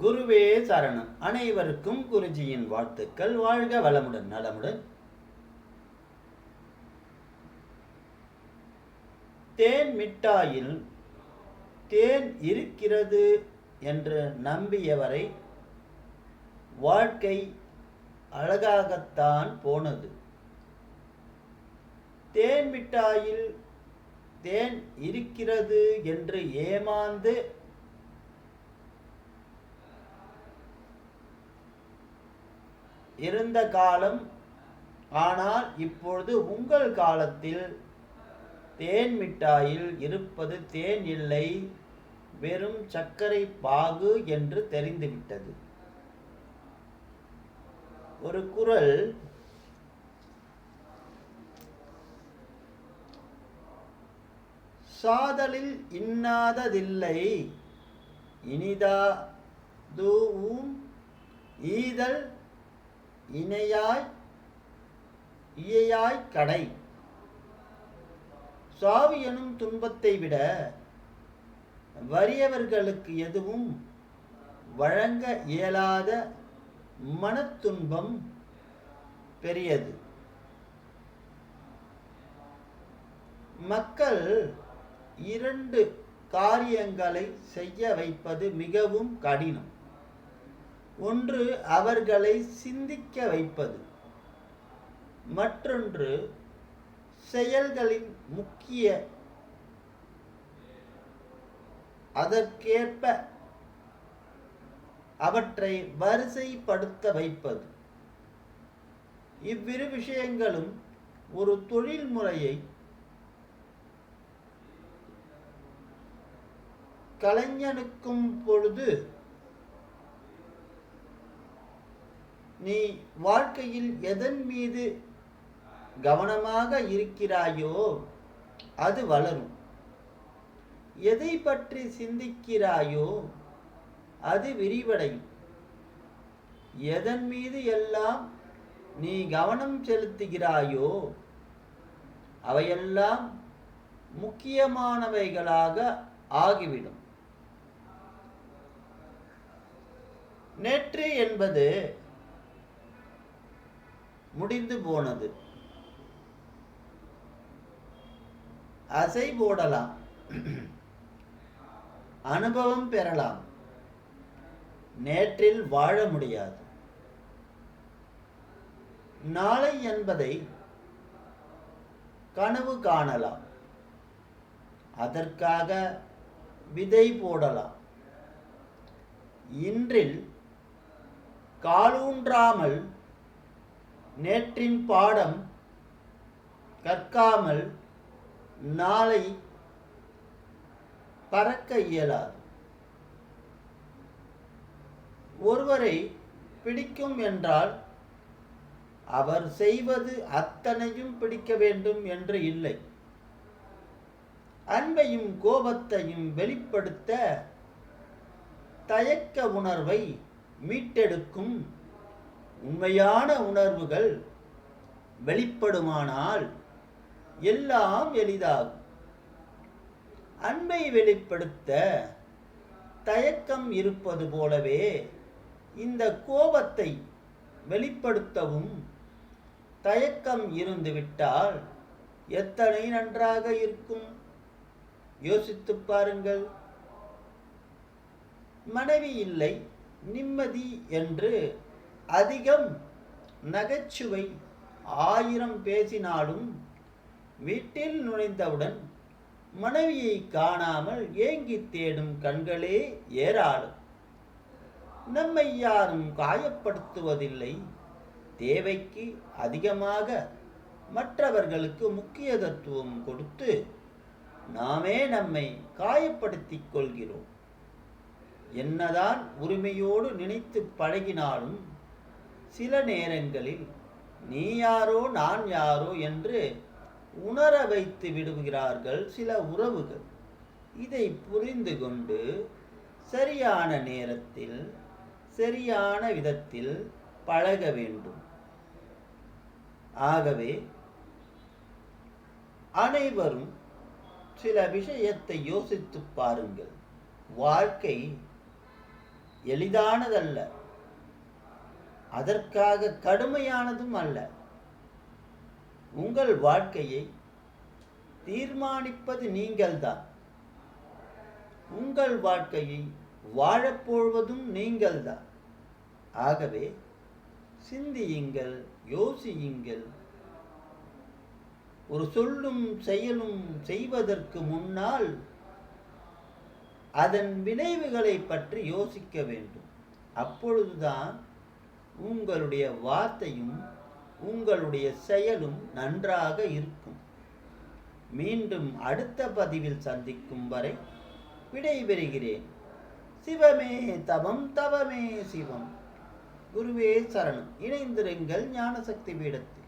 குருவே சரணம். அனைவருக்கும் குருஜியின் வாழ்த்துக்கள். வாழ்க வளமுடன் நலமுடன். தேன் மிட்டாயில் தேன் இருக்கிறது என்று நம்பியவரை வாழ்க்கை அழகாகத்தான் போனது. தேன் மிட்டாயில் தேன் இருக்கிறது என்று ஏமாந்து இருந்த காலம். ஆனால் இப்பொழுது உங்கள் காலத்தில் தேன் மிட்டாயில் இருப்பது தேன் இல்லை. வெறும் சர்க்கரை பாகு என்று தெரிந்துவிட்டது. ஒரு குரல் சாதலில் இன்னாததில்லை. இனிதாதுவும் ஈதல் இணையாய் இயையாய் கடை. சாவி எனும் துன்பத்தை விட வறியவர்களுக்கு எதுவும் வழங்க இயலாத மனத்துன்பம் பெரியது. மக்கள் இரண்டு காரியங்களை செய்ய வைப்பது மிகவும் கடினம். ஒன்று அவர்களை சிந்திக்க வைப்பது மற்றொன்று செயல்களின் முக்கிய அதற்கேற்ப அவற்றை வரிசைப்படுத்த வைப்பது. இவ்விரு விஷயங்களும் ஒரு தொழில்முறையை கலைஞனுக்கும் பொழுது நீ வாழ்க்கையில் எதன் மீது கவனமாக இருக்கிறாயோ அது வளரும். எதை பற்றி சிந்திக்கிறாயோ அது விரிவடையும். எதன் மீது எல்லாம் நீ கவனம் செலுத்துகிறாயோ அவையெல்லாம் முக்கியமானவைகளாக ஆகிவிடும். நேற்று என்பது முடிந்து போனது. அசை போடலாம் அனுபவம் பெறலாம். நேற்றில் வாழ முடியாது. நாளை என்பதை கனவு காணலாம். அதற்காக விதை போடலாம். இன்றில் காலூன்றாமல் நேற்றின் பாடம் கற்காமல் நாளை பறக்க இயலாது. ஒருவரை பிடிக்கும் என்றால் அவர் செய்வது அத்தனையும் பிடிக்க வேண்டும் என்று இல்லை. அன்பையும் கோபத்தையும் வெளிப்படுத்த தயக்க உணர்வை மீட்டெடுக்கும் உண்மையான உணர்வுகள் வெளிப்படுமானால் எல்லாம் எளிதாகும். அன்பை வெளிப்படுத்த தயக்கம் இருப்பது போலவே இந்த கோபத்தை வெளிப்படுத்தவும் தயக்கம் இருந்துவிட்டால் எத்தனை நன்றாக இருக்கும்? யோசித்து பாருங்கள். மனைவி இல்லை நிம்மதி என்று அதிகம் நகைச்சுவை ஆயிரம் பேசினாலும் வீட்டில் நுழைந்தவுடன் மனைவியை காணாமல் ஏங்கி தேடும் கண்களே ஏராளம். நம்மை யாரும் காயப்படுத்துவதில்லை. தேவைக்கு அதிகமாக மற்றவர்களுக்கு முக்கியத்துவம் கொடுத்து நாமே நம்மை காயப்படுத்திக் கொள்கிறோம். என்னதான் உரிமையோடு நினைத்து பழகினாலும் சில நேரங்களில் நீ யாரோ நான் யாரோ என்று உணர வைத்து விடுகிறார்கள் சில உறவுகள். இதை புரிந்து கொண்டு சரியான நேரத்தில் சரியான விதத்தில் பழக வேண்டும். ஆகவே அனைவரும் சில விஷயத்தை யோசித்து பாருங்கள். வாழ்க்கை எளிதானதல்ல. அதற்காக கடுமையானதும் அல்ல. உங்கள் வாழ்க்கையை தீர்மானிப்பது நீங்கள்தான். உங்கள் வாழ்க்கையை வாழப்போவதும் நீங்கள்தான். ஆகவே சிந்தியுங்கள் யோசியுங்கள். ஒரு சொல்லும் செயலும் செய்வதற்கு முன்னால் அதன் விளைவுகளை பற்றி யோசிக்க வேண்டும். அப்பொழுதுதான் உங்களுடைய வார்த்தையும் உங்களுடைய செயலும் நன்றாக இருக்கும். மீண்டும் அடுத்த பதிவில் சந்திக்கும் வரை விடைபெறுகிறேன். சிவமே தவம் தவமே சிவம். குருவே சரணம். இணைந்திருங்கள் ஞானசக்தி பீடத்தில்.